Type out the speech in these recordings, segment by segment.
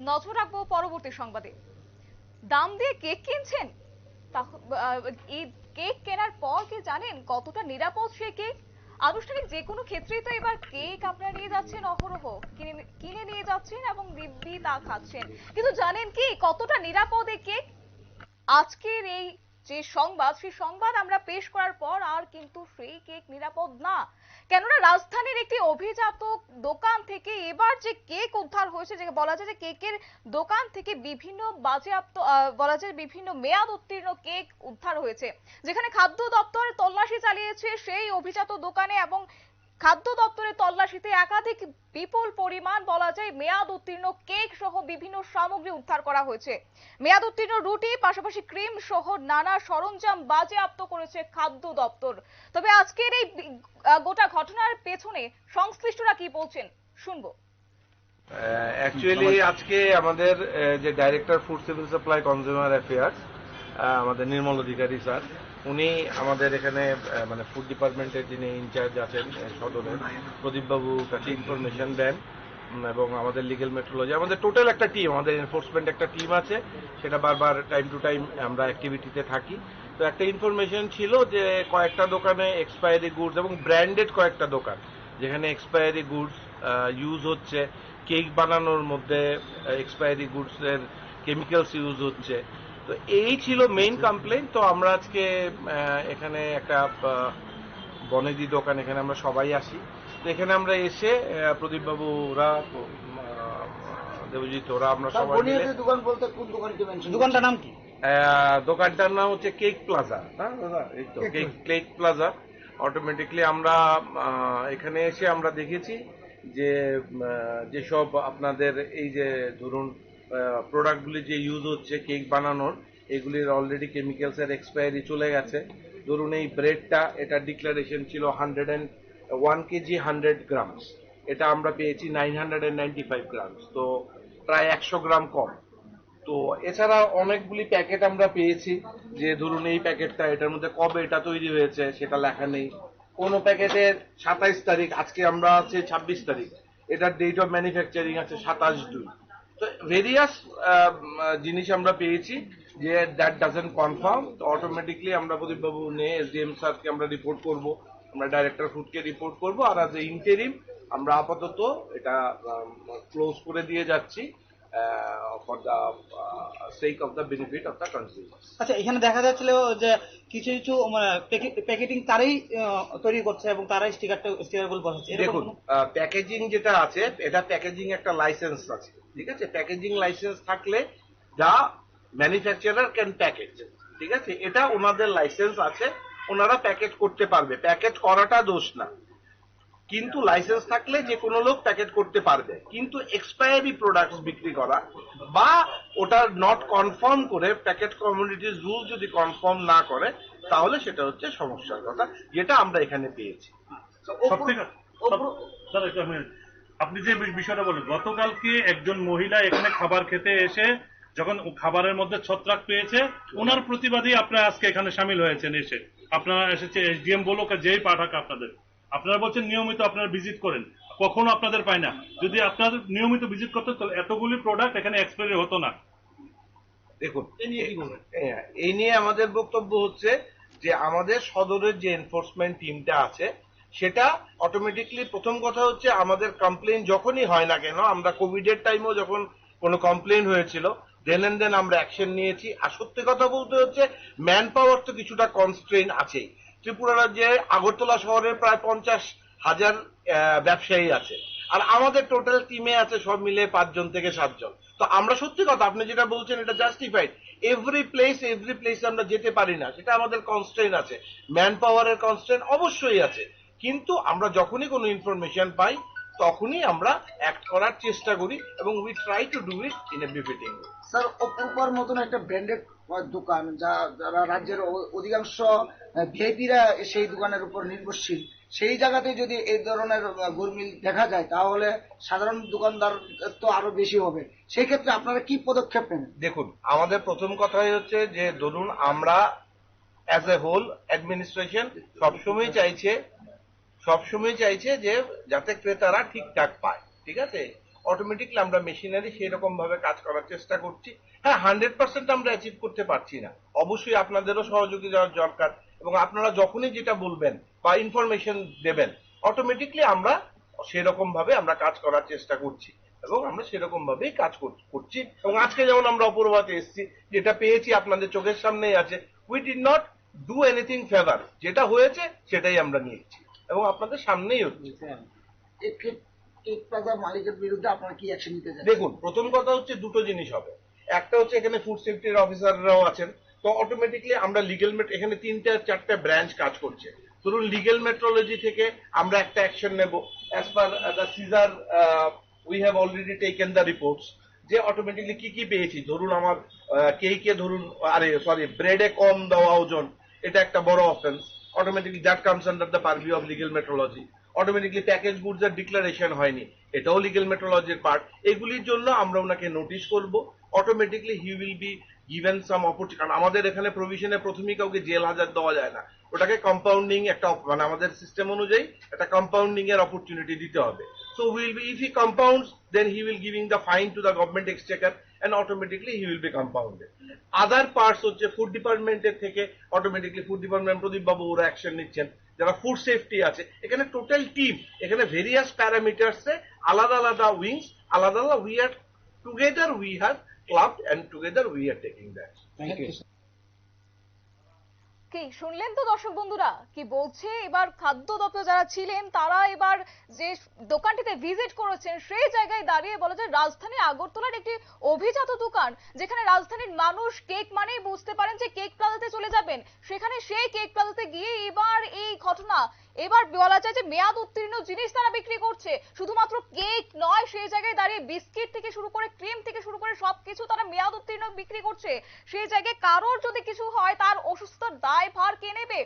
নজর রাখব পরবর্তী সংবাদে। দাম দিয়ে কেক কিনছেন? এই কেক কেনার পর কি জানেন কতটা নিরাপদ সে কেক? আনুষ্ঠানিক যে কোনো ক্ষেত্রেই তো এবার কেক আপনারা নিয়ে যাচ্ছেন অহরহ। কিনে কিনে নিয়ে যাচ্ছেন এবং দিব্যি তা খাচ্ছেন। কিন্তু জানেন কি কতটা নিরাপদ এই কেক? আজকের এই যে সংবাদ, সেই সংবাদ আমরা পেশ করার পর আর কিন্তু সেই কেক নিরাপদ না। কেননা রাজধানীর একটি অভিজাত দোকান থেকে এবার যে কেক উদ্ধার হয়েছে, যে বলা যায় যে কেকের দোকান থেকে বিভিন্ন বাজেয়াপ্ত বলা যায় বিভিন্ন মেয়াদ উত্তীর্ণ কেক উদ্ধার হয়েছে। যেখানে খাদ্য দপ্তর তল্লাশি চালিয়েছে সেই অভিজাত দোকানে এবং খাদ্য দপ্তরের তল্লাশিতে একাধিক বিপুল পরিমাণ বলা যায় মেয়াদ উত্তীর্ণ কেক সহ বিভিন্ন সামগ্রী উদ্ধার করা হয়েছে। মেয়াদ উত্তীর্ণ রুটি পাশাপাশি ক্রিম সহ নানা সরঞ্জাম বাজেয়াপ্ত করেছে খাদ্য দপ্তর। তবে আজকের এই আহ, গোটা ঘটনার পেছনে সংশ্লিষ্টরা কি বলছেন শুনব। অ্যাকচুয়ালি আজকে আমাদের আহ, যে director food civil supply consumer affairs আমাদের নির্মল অধিকারী স্যার। উনি আমাদের এখানে মানে ফুড ডিপার্টমেন্টের যিনি ইনচার্জ আছেন সদরের, প্রদীপবাবু কাছে ইনফরমেশন দেন এবং আমাদের লিগেল মেট্রোলজি আমাদের টোটাল একটা টিম আমাদের এনফোর্সমেন্ট একটা টিম আছে, সেটা বারবার টাইম টু টাইম আমরা অ্যাক্টিভিটিতে থাকি। তো একটা ইনফরমেশন ছিল যে কয়েকটা দোকানে এক্সপায়ারি গুডস এবং ব্র্যান্ডেড কয়েকটা দোকান, যেখানে এক্সপায়ারি গুডস ইউজ হচ্ছে কেক বানানোর মধ্যে এক্সপায়ারি গুডসের কেমিক্যালস ইউজ হচ্ছে তো এই ছিল মেইন কমপ্লেন তো আমরা আজকে আহ, এখানে একটা বনেদি দোকান এখানে আমরা সবাই আসি। তো এখানে আমরা এসে প্রদীপ বাবু ওরা দেবজিৎ ওরা আমরা সবাই মিলে দোকান বলতে কোন দোকানটি দোকানটার নাম কি? দোকানটার নাম হচ্ছে কেক প্লাজা। হ্যাঁ দাদা এই তো। Cake cake plaza. অটোমেটিকলি আমরা এখানে এসে আমরা দেখেছি যে যেসব আপনাদের এই যে ধরুন প্রোডাক্টগুলি যে ইউজ হচ্ছে কেক বানানোর, এগুলির অলরেডি কেমিক্যালস এর এক্সপায়ারি চলে গেছে। ধরুন এই ব্রেডটা এটা ডিক্লারেশন ছিল hundred and one KG hundred grams এটা আমরা পেয়েছি nine hundred and ninety five grams তো প্রায় একশো গ্রাম কম। তো এছাড়া অনেকগুলি প্যাকেট আমরা পেয়েছি, যে ধরুন এই প্যাকেটটা এটার মধ্যে কবে এটা তৈরি হয়েছে, সেটা লেখা নেই। কোনো প্যাকেটের সাতাইশ তারিখ, আজকে আমরা আছে ছাব্বিশ তারিখ। এটার ডেট অফ ম্যানুফ্যাকচারিং আছে সাতাশ দুই। তো ভেরিয়াস জিনিস আমরা পেয়েছি যে দ্যাট ডাজেন্ট কনফার্ম তো অটোমেটিকলি আমরা প্রদীপবাবু নিয়ে এসডিএম স্যারকে আমরা রিপোর্ট করব, আমরা ডাইরেক্টর ফুডকে রিপোর্ট করব, আর আজ এ ইন্টেরিম আমরা আপাতত এটা ক্লোজ করে দিয়ে যাচ্ছি। For the sake of the benefit of the consumer আচ্ছা এখানে দেখা যাচ্ছিল যে কিছু কিছু মানে প্যাকেটিং তারাই তৈরি করছে এবং তারাই স্টিকারটা স্টিকারগুলো বসাচ্ছে। দেখুন প্যাকেজিং যেটা আছে এটা প্যাকেজিং একটা লাইসেন্স আছে ঠিক আছে? প্যাকেজিং লাইসেন্স থাকলে যা ম্যানুফ্যাকচারার ক্যান প্যাকেজ ঠিক আছে? এটা ওনাদের লাইসেন্স আছে ওনারা প্যাকেট করতে পারবে। প্যাকেট করাটা দোষ না। কিন্তু লাইসেন্স থাকলে যে কোনো লোক প্যাকেট করতে পারবে। কিন্তু এক্সপায়ারি প্রোডাক্টস বিক্রি করা বা ওটা নট কনফার্ম করে প্যাকেট কমিউনিটির রুল যদি কনফার্ম না করে তাহলে সেটা হচ্ছে সমস্যার কথা যেটা আমরা এখানে পেয়েছি। মিনিট। আপনি যে বিষয়টা বলেন গতকালকে একজন মহিলা এখানে খাবার খেতে এসে যখন খাবারের মধ্যে ছত্রাক পেয়েছে ওনার প্রতিবাদী আপনারা আজকে এখানে সামিল হয়েছেন এসে। আপনারা এসেছে এসডিএম বলুক যেই পাঠাক আপনাদের। আপনারা বলছেন নিয়মিত আপনারা ভিজিট করেন। কখনো আপনাদের পায় না। যদি আপনাদের নিয়মিত ভিজিট করতে তাহলে এতগুলি প্রোডাক্ট এখানে এক্সপায়ারি হতো না। দেখুন হ্যাঁ, এই নিয়ে আমাদের বক্তব্য হচ্ছে যে আমাদের সদরের যে এনফোর্সমেন্ট টিমটা আছে সেটা অটোমেটিকলি প্রথম কথা হচ্ছে আমাদের কমপ্লেন যখনই হয় না কেন আমরা কোভিড এর টাইমেও যখন কোনো কমপ্লেন হয়েছিল দেন এন্ড দেন আমরা অ্যাকশন নিয়েছি। আর সত্যি কথা বলতে হচ্ছে ম্যান পাওয়ার তো কিছুটা কনস্ট্রেন আছেই। ত্রিপুরা রাজ্যে আগরতলা শহরের প্রায় পঞ্চাশ হাজার ব্যবসায়ী আছে। আর আমাদের টোটাল টিমে আছে সব মিলে পাঁচজন থেকে সাতজন। তো আমরা সত্যি কথা, আপনি যেটা বলছেন এটা justified every place every place আমরা যেতে পারি না, সেটা আমাদের কনস্ট্রেন আছে। ম্যান পাওয়ারের কনস্ট্রেন অবশ্যই আছে। কিন্তু আমরা যখনই কোনো ইনফরমেশন পাই, তখনই আমরা অ্যাক্ট করার চেষ্টা করি এবং we try to do it in a befitting sir অপরূপার মতন একটা ব্র্যান্ডেড দোকান, যা, যারা রাজ্যের অধিকাংশ ভিআইপিরা সেই দোকানের উপর নির্ভরশীল। সেই জায়গাতে যদি এই ধরনের গুরমিল দেখা যায়, তাহলে সাধারণ দোকানদার তো আরও বেশি হবে। সেই ক্ষেত্রে আপনারা কি পদক্ষেপ নেন দেখুন, আমাদের প্রথম কথাই হচ্ছে যে, ধরুন আমরা অ্যাজ এ হোল অ্যাডমিনিস্ট্রেশন সবসময় চাইছে সবসময় চাইছে যে, যাতে ক্রেতারা ঠিকঠাক পায়, ঠিক আছে? অটোমেটিকলি আমরা মেশিনারি সেই রকম ভাবে কাজ করার চেষ্টা করছি। হ্যাঁ হান্ড্রেড পার্সেন্ট আমরা অ্যাচিভ করতে পারছি না। অবশ্যই আপনাদেরও সহযোগিতা দরকার এবং আপনারা যখনই যেটা বলবেন বা ইনফরমেশন দেবেন অটোমেটিকলি আমরা সেরকম ভাবে আমরা কাজ করার চেষ্টা করছি এবং আমরা সেরকম ভাবেই কাজ কর- করছি। এবং আজকে যেমন আমরা অপূর্বাতে এসেছি যেটা পেয়েছি আপনাদের চোখের সামনেই আছে we did not do anything favour যেটা হয়েছে সেটাই আমরা নিয়েছি এবং আপনাদের সামনেই হচ্ছে। কেক প্লাজার মালিকের বিরুদ্ধে আপনারা কি অ্যাকশন নিতে দেখুন প্রথম কথা হচ্ছে দুটো জিনিস হবে। একটা হচ্ছে এখানে ফুড সেফটির অফিসাররাও আছেন। তো অটোমেটিকলি আমরা লিগেল মেট এখানে তিনটা, চারটা ব্রাঞ্চ কাজ করছে। ধরুন লিগেল মেট্রোলজি থেকে আমরা একটা অ্যাকশন নেব। As per the seizure we have already taken the reports যে অটোমেটিকলি কি কি পেয়েছি। ধরুন আমার কেকে ধরুন, আরে সরি ব্রেডে কম দেওয়া ওজন, এটা একটা বড় offence automatically that comes under the purview of legal metrology automatically package goods এর ডিক্লারেশন হয়নি। এটাও লিগেল মেট্রোলজির পার্ট এগুলির জন্য আমরা ওনাকে নোটিশ করব। Automatically he will be given some opportunity কারণ আমাদের এখানে প্রভিশনে প্রথমেই কাউকে জেল হাজার দেওয়া যায় না। ওটাকে কম্পাউন্ডিং একটা মানে আমাদের সিস্টেম অনুযায়ী একটা কম্পাউন্ডিং এর অপরচুনিটি দিতে হবে। So will be if he compounds then he will giving the fine to the government exchequer and automatically he will be compounded other parts হচ্ছে ফুড ডিপার্টমেন্টের থেকে অটোমেটিকলি ফুড ডিপার্টমেন্ট প্রদীপ বাবু ওরা action নিচ্ছেন। যারা food safety আছে, এখানে total team এখানে various parameters আলাদা আলাদা উইংস আলাদা আলাদা we are together we have club and together we are taking that thank you কি শুনলেন তো দর্শক বন্ধুরা কি বলছে? এবার খাদ্য দপ্তর যারা ছিলেন তারা এবার যে দোকানটিতে ভিজিট করেছেন সেই জায়গায় দাঁড়িয়ে বলে যে রাজধানী আগরতলার একটি অভিজাত দোকান যেখানে রাজধানীর মানুষ কেক মানেই বুঝতে পারেন যে কেক প্লাজাতে চলে যাবেন। সেখানে সেই কেক প্লাজাতে গিয়ে এবার এই ঘটনা এবার বলা যায় যে মেয়াদ উত্তীর্ণ জিনিস তারা বিক্রি করছে। শুধুমাত্র কেক নয়, সেই জায়গায় দাঁড়িয়ে বিস্কিট থেকে শুরু করে ক্রিম থেকে শুরু করে সবকিছু তারা মেয়াদ উত্তীর্ণ বিক্রি করছে। সেই জায়গায় কারোর যদি কিছু হয়, তার অসুস্থতার দায় ভার কে নেবে?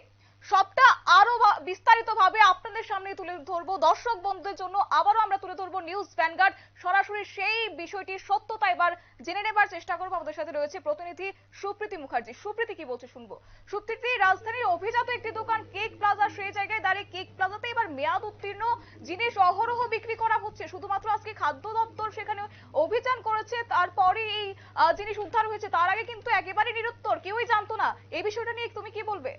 সবটা আরও বিস্তারিত ভাবে আপনাদের সামনে তুলে ধরবো। দর্শক বন্ধুদের জন্য আবারও আমরা তুলে ধরবো নিউজ ভ্যানগার্ড। সরাসরি সেই বিষয়টির সত্যতা এবার জেনে নেবার চেষ্টা করব। আমাদের সাথে রয়েছে প্রতিনিধি সুপ্রীতি মুখার্জি। সুপ্রীতি, কি বলছে শুনব? সুপ্রীতি রাজধানীর অভিজাত একটি দোকান কেক প্লাজা, সেই জায়গায় দাঁড়িয়ে কেক প্লাজাতে এবার মেয়াদ উত্তীর্ণ। জিনিস অহরহ বিক্রি করা হচ্ছে, শুধুমাত্র আজকে খাদ্য দপ্তর সেখানে অভিযান করেছে তারপরে এই জিনিস উদ্ধার হয়েছে, তার আগে কিন্তু একেবারে নিরুত্তর, কেউই জানতো না। এই বিষয়টা নিয়ে তুমি কি বলবে?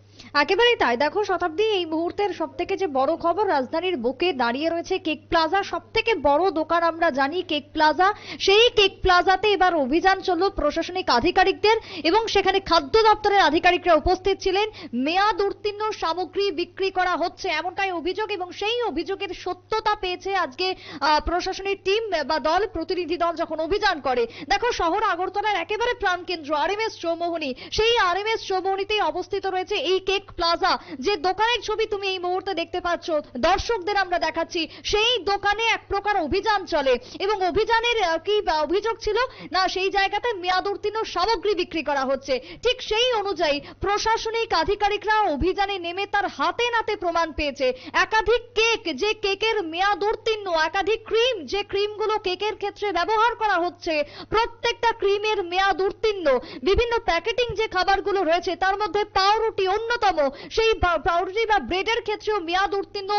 একেবারেই তাই। দেখো শতাব্দী এই মুহূর্তের সব থেকে যে বড় খবর রাজধানীর বুকে দাঁড়িয়ে রয়েছে কেক প্লাজা। সব থেকে বড় দোকান আমরা জানি কেক প্লাজা। সেই কেক প্লাজাতে এবার অভিযান চলল প্রশাসনিক আধিকারিকদের এবং সেখানে খাদ্য দপ্তরের আধিকারিকরা উপস্থিত ছিলেন। মেয়াদ উত্তীর্ণ সামগ্রী বিক্রি করা হচ্ছে এমনটাই অভিযোগ এবং সেই অভিযোগের সত্যতা পেয়েছে আজকে আহ, প্রশাসনিক টিম বা দল প্রতিনিধি দল যখন অভিযান করে। দেখো শহর আগরতলার একেবারে প্রাণকেন্দ্র আরএমএস চৌমোহনী। সেই আরএমএস চৌমোহনীতেই অবস্থিত রয়েছে এই কেক প্লাজা। যে দোকানের ছবি তুমি এই মুহূর্তে দেখতে পাচ্ছ, দর্শকদের আমরা দেখাচ্ছি, সেই দোকানে এক প্রকার অভিযান চলে। এবং অভিযানের কি অভিযোগ ছিল? না, সেই জায়গাতে মেয়াদ উত্তীর্ণ সামগ্রী বিক্রি করা হচ্ছে। ঠিক সেই অনুযায়ী প্রশাসনিক আধিকারিকরা অভিযানে নেমে তার হাতে নাতে প্রমাণ পেয়েছে। একাধিক কেক, যে কেকের মেয়াদ উত্তীর্ণ, একাধিক ক্রিম, যে ক্রিমগুলো কেকের ক্ষেত্রে ব্যবহার করা হচ্ছে, প্রত্যেকটা ক্রিমের মেয়াদ উত্তীর্ণ। বিভিন্ন প্যাকেটিং যে খাবারগুলো রয়েছে, তার মধ্যে পাউরুটি অন্যতম। সেই পাউরুটি বা ব্রেডের ক্ষেত্রেও মেয়াদ উত্তীর্ণ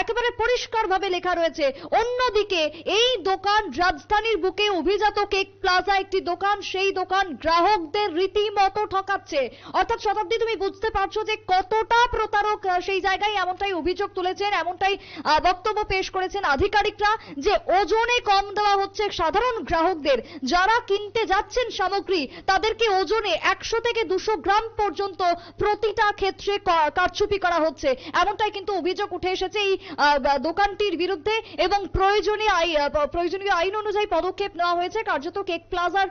একেবারে পরিষ্কারভাবে লেখা রয়েছে। অন্যদিকে, এই দোকান রাজধানীর বুকে অভিজাত কেক প্লাজা একটি দোকান, সেই দোকান গ্রাহকদের রীতিমতো ঠকাচ্ছে। অর্থাৎ শতাব্দী, তুমি বুঝতে পারছ যে কতটা প্রতারক সেই জায়গায় এমনটাই অভিযোগ তুলেছেন, এমনটাই বক্তব্য পেশ করেছেন আধিকারিকরা যে ওজনে কম দেওয়া হচ্ছে সাধারণ গ্রাহকদের। যারা কিনতে যাচ্ছেন সামগ্রী, তাদেরকে ওজনে একশো থেকে দুশো গ্রাম পর্যন্ত প্রতিটা ক্ষেত্রে কারচুপি করা হচ্ছে। এমনটাই কিন্তু অভিযোগ উঠে এসেছে এই দোকানটির বিরুদ্ধে এবং প্রয়োজনীয় আই- প্রয়োজনীয় আইন অনুযায়ী পদক্ষেপ নেওয়া হয়েছে। কার্যত কেক প্লাজার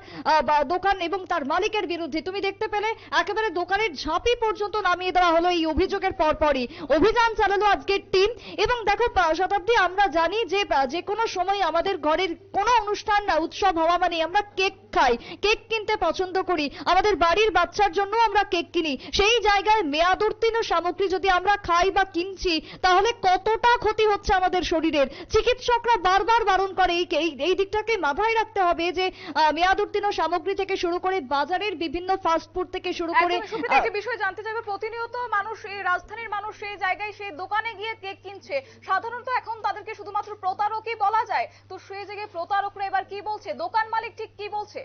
দোকান এবং তার মালিকের বিরুদ্ধে। তুমি দেখতে পেলে একেবারে দোকানের ঝাঁপি পর্যন্ত নামিয়ে দেওয়া হলো এই অভিযোগের পরপরই। অভিযান চালালো আজকের টিম এবং দেখো শতাব্দী আমরা জানি যে যে কোনো সময় আমাদের ঘরের কোনো অনুষ্ঠান উৎসব হওয়া মানে আমরা কেক খাই কেক কিনতে পছন্দ করি। আমাদের বাড়ির বাচ্চার জন্য আমরা কেক কিনি। সেই জায়গায় মেয়াদ উত্তীর্ণ সামগ্রী যদি আমরা খাই বা কিনছি তাহলে কতটা ক্ষতি হচ্ছে আমাদের শরীরের? চিকিৎসকরা বারবার বারণ করে এই এই- এই দিকটাকে মাথায় রাখতে হবে যে আহ, মেয়াদ সামগ্রী থেকে শুরু করে বাজারের বিভিন্ন ফাস্টফুড থেকে শুরু করে বিষয় জানতে চাইবে। প্রতিনিয়ত মানুষ এই রাজধানীর মানুষ সেই জায়গায় সেই দোকানে গিয়ে কেক কিনছে। সাধারণত এখন তাদেরকে শুধুমাত্র প্রতারকই বলা যায়। তো সেই জায়গায় প্রতারকরা এবার কি বলছে? দোকান মালিক ঠিক কি বলছে?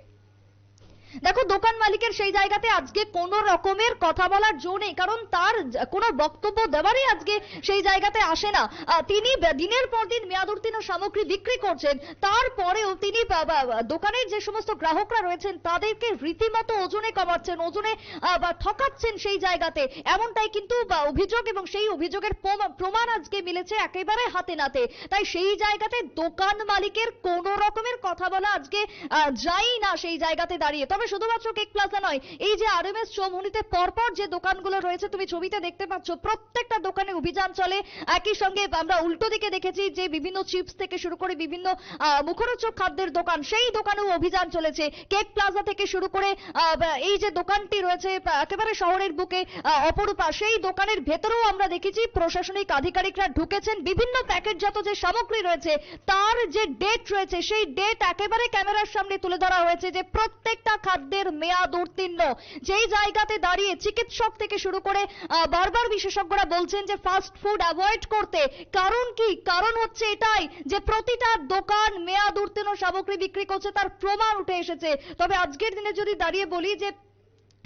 দেখো, দোকান মালিকের সেই জায়গাতে আজকে কোন রকমের কথা বলার জো নেই, কারণ তার কোনো বক্তব্য দেওয়ারই আজকে সেই জায়গাতে আসে না। তিনি দিনের পর দিন মেয়াদ উত্তীর্ণ সামগ্রী বিক্রি করছেন, তারপরেও তিনি দোকানের যে সমস্ত গ্রাহকরা রয়েছেন, তাদেরকে রীতিমতো ওজনে কমাচ্ছেন, ওজনে বা, ঠকাচ্ছেন সেই জায়গাতে। এমনটাই কিন্তু অভিযোগ এবং সেই অভিযোগের প্রমাণ আজকে মিলেছে একেবারে হাতে নাতে। তাই সেই জায়গাতে দোকান মালিকের কোন রকমের কথা বলা আজকে যাই না সেই জায়গাতে দাঁড়িয়ে। তবে শুধুমাত্র কেক প্লাজা নয়, এই যে আর এম এস চৌমুহনীতে পরপর যে দোকানগুলো রয়েছে, তুমি ছবিতে দেখতে পাচ্ছ, প্রত্যেকটা দোকানে অভিযান চলে। একই সঙ্গে আমরা উল্টো দিকে দেখেছি যে বিভিন্ন চিপস থেকে শুরু করে বিভিন্ন মুখরোচক খাদ্যের দোকান, সেই দোকানেও অভিযান চলেছে। কেক প্লাজা থেকে শুরু করে এই যে দোকানটি রয়েছে একেবারে শহরের বুকে অপরূপা, সেই দোকানের ভেতরেও আমরা দেখেছি প্রশাসনিক আধিকারিকরা ঢুকেছেন। বিভিন্ন প্যাকেটজাত যে সামগ্রী রয়েছে, তার যে ডেট রয়েছে, সেই ডেট একেবারে ক্যামেরার সামনে তুলে ধরা হয়েছে যে প্রত্যেকটা খাদ্যের মেয়াদ উত্তীর্ণ। যেই জায়গাতে দাঁড়িয়ে চিকিৎসক থেকে শুরু করে বারবার বিশেষজ্ঞরা বলছেন যে ফাস্ট ফুড অ্যাভয়েড করতে কারণ কি? কারণ হচ্ছে এটাই যে প্রতিটা দোকান মেয়াদ উত্তীর্ণ, সামগ্রী বিক্রি করছে, তার প্রমাণ উঠে এসেছে। তবে আজকের দিনে যদি দাঁড়িয়ে বলি যে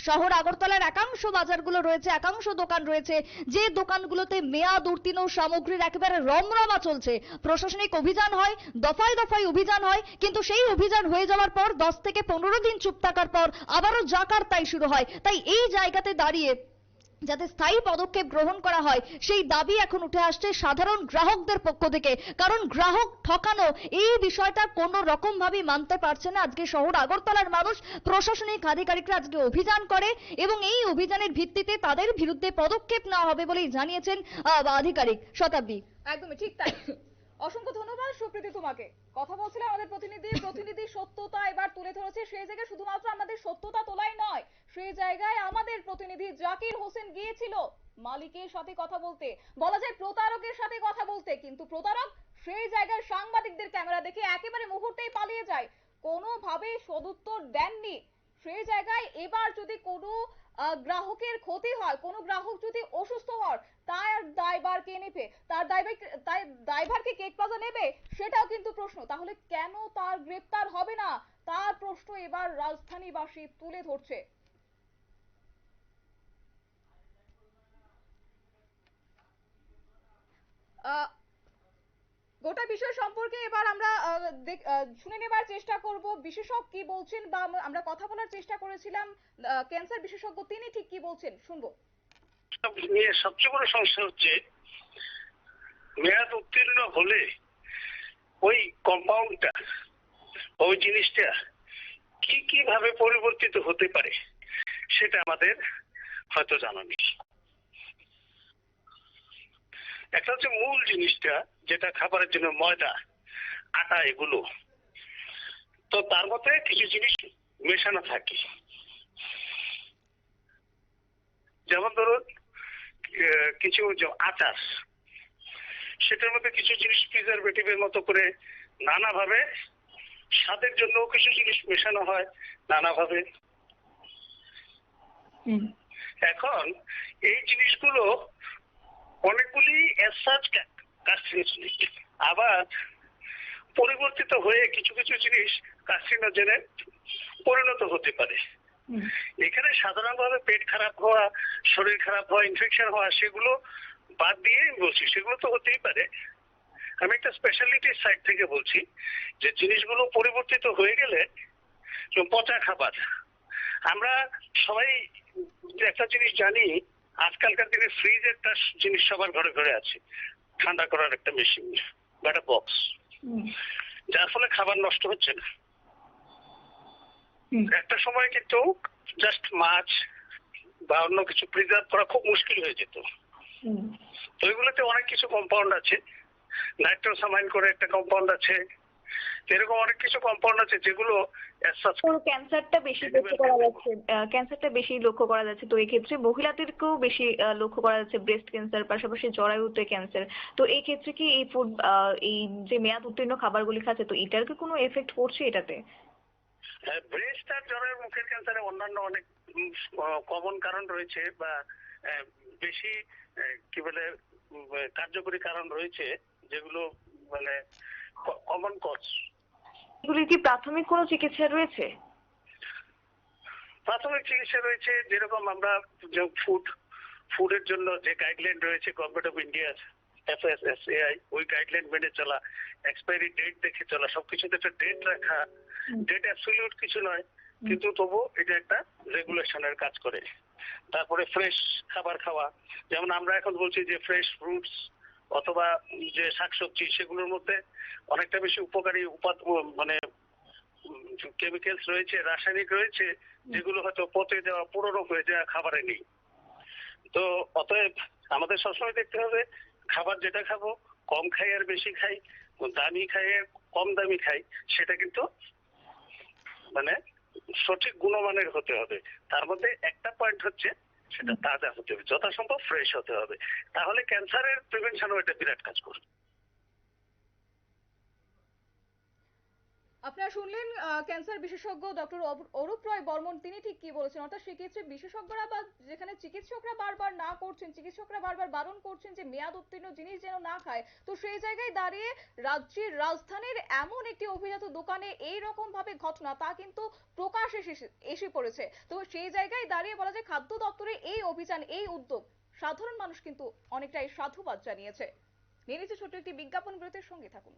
শহর আগরতলার একাংশ বাজারগুলো রয়েছে, একাংশ দোকান রয়েছে। যে দোকানগুলোতে মেয়াদ উত্তীর্ণ সামগ্রীর একেবারে রমরমা চলছে। প্রশাসনিক অভিযান হয়, দফায় দফায় অভিযান হয়, কিন্তু সেই অভিযান হয়ে যাওয়ার পর দশ থেকে পনেরো দিন চুপ থাকার পর আবারও জাকার তাই শুরু হয়। তাই এই জায়গাতে দাঁড়িয়ে যাতে স্থায়ী পদক্ষেপ গ্রহণ করা হয়, সেই দাবি এখন উঠে আসছে সাধারণ গ্রাহকদের পক্ষ থেকে। কারণ গ্রাহক ঠকানো এই বিষয়টা কোনো রকম ভাবে মানতে পারছে না। আজকে শহর আগরতলার মানুষ, প্রশাসনিক আধিকারিকরা আজকে অভিযান করে এবং এই অভিযানের ভিত্তিতে তাদের বিরুদ্ধে পদক্ষেপ নেওয়া হবে বলেই জানিয়েছেন আধিকারিক শতাব্দী। একদমই ঠিক তাই। অসংখ্য ধন্যবাদ সুপ্রীতি তোমাকে। কথা বলছিলাম আমাদের প্রতিনিধি প্রতিনিধি সত্যতা এবার তুলে ধরেছে। সেই জায়গায় শুধুমাত্র আমাদের সত্যতা তোলাই নয়, সেই জায়গায় আমাদের প্রতিনিধি জাকির হোসেন গিয়েছিল মালিকের সাথে কথা বলতে। বলা যায় প্রতারকের সাথে কথা বলতে, কিন্তু প্রতারক সেই জায়গায় সাংবাদিকদের ক্যামেরা দেখে একেবারে মুহূর্তেই পালিয়ে যায়। কোনোভাবে সদুত্তর দেননি। সেই জায়গায় এবার যদি কোনো গ্রাহকের ক্ষতি হয়, কোনো গ্রাহক যদি অসুস্থ হয় তার দায়ভার কে নেবে? তার তাই দায়ভারকে কেক প্লাজা নেবে? সেটাও কিন্তু প্রশ্ন। তাহলে কেন তার গ্রেপ্তার হবে না? তার প্রশ্ন এবার রাজধানীবাসী তুলে ধরছে। গোটা বিষয় সম্পর্কে এবার আমরা শুনে নেবার চেষ্টা করব। বিশেষজ্ঞ কি বলছেন বা আমরা কথা বলার চেষ্টা করেছিলাম। ক্যান্সার বিশেষজ্ঞ তিনি ঠিক কি বলছেন? শুনব। সবচেয়ে বড় সমস্যা হচ্ছে মেয়াদ উত্তীর্ণ হলে ওই কম্পাউন্ডটা ওই জিনিসটা কি কি ভাবে পরিবর্তিত হতে পারে সেটা আমাদের হয়তো জানা নেই। একটা হচ্ছে মূল জিনিসটা, যেটা খাবারের জন্য ময়দা, আটা এগুলো। তো তার মধ্যে কিছু জিনিস মেশানো থাকে। যেমন ধরুন কিছু আচার সেটার মধ্যে কিছু জিনিস প্রিজারভেটিভের মতো করে নানাভাবে স্বাদের জন্য কিছু জিনিস মেশানো হয় নানাভাবে। এখন এই জিনিসগুলো অনেকগুলি আবার পরিবর্তিত হয়ে কিছু কিছু জিনিস কার্সিনোজেনে পরিণত হতে পারে। এখানে সাধারণভাবে পেট খারাপ হওয়া শরীর খারাপ হওয়া ইনফেকশন হওয়া সেগুলো বাদ দিয়ে আমি বলছি সেগুলো তো হতেই পারে। আমি একটা স্পেশালিটির সাইড থেকে বলছি যে জিনিসগুলো পরিবর্তিত হয়ে গেলে পচা খাবার। আমরা সবাই একটা জিনিস জানি আজকালকার দিনে ফ্রিজ একটা জিনিস সবার ঘরে ঘরে আছে। ঠান্ডা করার একটা মেশিন বা একটা বক্স যার ফলে খাবার নষ্ট হচ্ছে না। একটা সময় কিন্তু জাস্ট মাছ বা অন্য কিছু প্রিজার্ভ করা খুব মুশকিল হয়ে যেত। তো ওইগুলোতে অনেক কিছু কম্পাউন্ড আছে। নাইট্রোসামাইন করে একটা কম্পাউন্ড আছে। এরকম অনেক কিছু কম্পাউন্ড আছে যেগুলো ক্যান্সারটা বেশি লক্ষ্য করা যাচ্ছে ক্যান্সারটা বেশি লক্ষ্য করা যাচ্ছে। তো এই ক্ষেত্রে মহিলাদেরকেও বেশি লক্ষ্য করা যাচ্ছে ব্রেস্ট ক্যান্সার পাশাপাশি জরায়ুতে ক্যান্সার তো এই ক্ষেত্রে কি এই ফুড এই যে মেয়াদ উত্তীর্ণ খাবারগুলি খাচ্ছে তো এটার কি কোনো এফেক্ট পড়ছে এটাতে? ব্রেস্ট আর জ্বরের মুখের ক্যান্সারে অন্যান্য অনেক কমন কারণ রয়েছে বা বেশি কি বলে কার্যকরী কারণ রয়েছে যেগুলো মানে কমন কজ এগুলির কি প্রাথমিক কোনো চিকিৎসা রয়েছে? প্রাথমিক চিকিৎসা রয়েছে যেরকম আমরা যে ফুড ফুডের জন্য যে গাইডলাইন রয়েছে গভর্নমেন্ট অফ ইন্ডিয়ার এফএসএসএআই ওই গাইডলাইন মেনে চলা এক্সপায়ারি ডেট দেখে চলা সবকিছুতে একটা ডেট রাখা ডেট অ্যাবসলিউট কিছু নয় কিন্তু তবু এটা একটা রেগুলেশনের কাজ করে। তারপরে ফ্রেশ খাবার খাওয়া। যেমন আমরা এখন বলছি যে ফ্রেশ ফ্রুটস অথবা যে শাকসবজি সেগুলোর মধ্যে অনেকটা বেশি উপকারী উপাদ মানে কেমিক্যালস রয়েছে, রাসায়নিক রয়েছে, যেগুলো হয়তো পচে যাওয়া পুরনো হয়ে যাওয়া খাবারে নেই। তো অতএব আমাদের সবসময় দেখতে হবে, খাবার যেটা খাব, কম খাই আর বেশি খাই, দামি খাই কম দামি খাই, সেটা কিন্তু মানে সঠিক গুণমানের হতে হবে। তার মধ্যে একটা পয়েন্ট হচ্ছে সেটা তাজা হতে হবে যথাসম্ভব ফ্রেশ হতে হবে। তাহলে ক্যান্সারের প্রিভেনশনও এটা বিরাট কাজ করবে। আপনারা শুনলেন ক্যান্সার বিশেষজ্ঞ ডক্টর অরূপ রয় বর্মন। তিনি ঠিক কি বলেছেন? অর্থাৎ সেক্ষেত্রে বিশেষজ্ঞরা বা যেখানে চিকিৎসকরা বারবার না করছেন, চিকিৎসকরা বারবার বারণ করছেন যে মেয়াদ উত্তীর্ণ, জিনিস যেন না খায়, তো সেই জায়গায় দাঁড়িয়ে রাজ্যের রাজধানীর এমন একটি অভিজাত দোকানে এই রকম ভাবে ঘটনা, তা কিন্তু প্রকাশ এসে এসে পড়েছে। তো সেই জায়গায় দাঁড়িয়ে বলা যায়, খাদ্য দপ্তরের এই অভিযান, এই উদ্যোগ, সাধারণ মানুষ কিন্তু অনেকটাই সাধুবাদ জানিয়েছে। নিয়ে নিচ্ছে ছোট্ট একটি বিজ্ঞাপন বিরতির সঙ্গে থাকুন।